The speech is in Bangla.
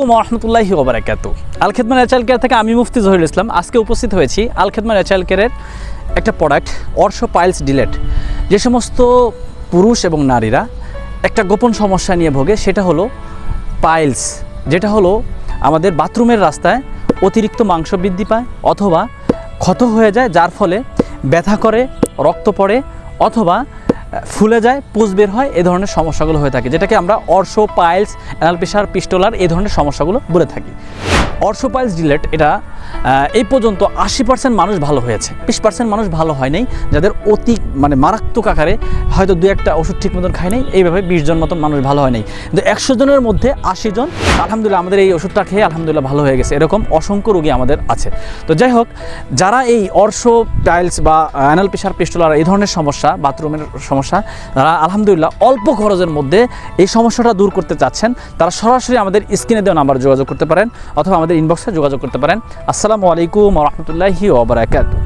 রহমতুল্লাহি ওবরাকাত। আলখেদমা ন্যাচারাল কেয়ার থেকে আমি মুফতি জহিরুল ইসলাম। আজকে উপস্থিত হয়েছি আলখেদমা ন্যাচারাল কেয়ারের একটা প্রোডাক্ট অর্শো পাইলস ডিলেট যে সমস্ত পুরুষ এবং নারীরা একটা গোপন সমস্যা নিয়ে ভোগে, সেটা হলো পাইলস যেটা হলো আমাদের বাথরুমের রাস্তায় অতিরিক্ত মাংস বৃদ্ধি পায়, অথবা ক্ষত হয়ে যায়, যার ফলে ব্যথা করে, রক্ত পড়ে, অথবা ফুলে যায়, পুজ বের হয়, এ ধরনের সমস্যাগুলো হয়ে থাকে। যেটাকে আমরা অর্শো পাইলস অ্যানালপিসার পিস্টোলার, এ ধরনের সমস্যাগুলো বলে থাকি। অর্শো পাইলস ডিলেট, এটা এই পর্যন্ত আশি পার্সেন্ট মানুষ ভালো হয়েছে। বিশ পার্সেন্ট মানুষ ভালো হয় নাই, যাদের অতি মানে মারাত্মক আকারে হয়তো দু একটা ওষুধ ঠিক মতন খায় নাই, এইভাবে বিশ জন মতন মানুষ ভালো হয় নাই। কিন্তু একশো জনের মধ্যে আশি জন, আলহামদুলিল্লাহ আমাদের এই ওষুধটা খেয়ে আলহামদুলিল্লাহ ভালো হয়ে গেছে। এরকম অসংখ্য রোগী আমাদের আছে। তো যাই হোক, যারা এই অর্শো, টাইলস বা অ্যানাল প্রেশার পিস্টোলার এই ধরনের সমস্যা, বাথরুমের সমস্যা, তারা আলহামদুলিল্লাহ অল্প খরচের মধ্যে এই সমস্যাটা দূর করতে চাচ্ছেন। তারা সরাসরি আমাদের স্ক্রিনে দেওয়া নাম্বার যোগাযোগ করতে পারেন, অথবা আমাদের ইনবক্সে যোগাযোগ করতে পারেন। আসসালামু আলাইকুম রহমতুল্লাহি ওবরাকাতু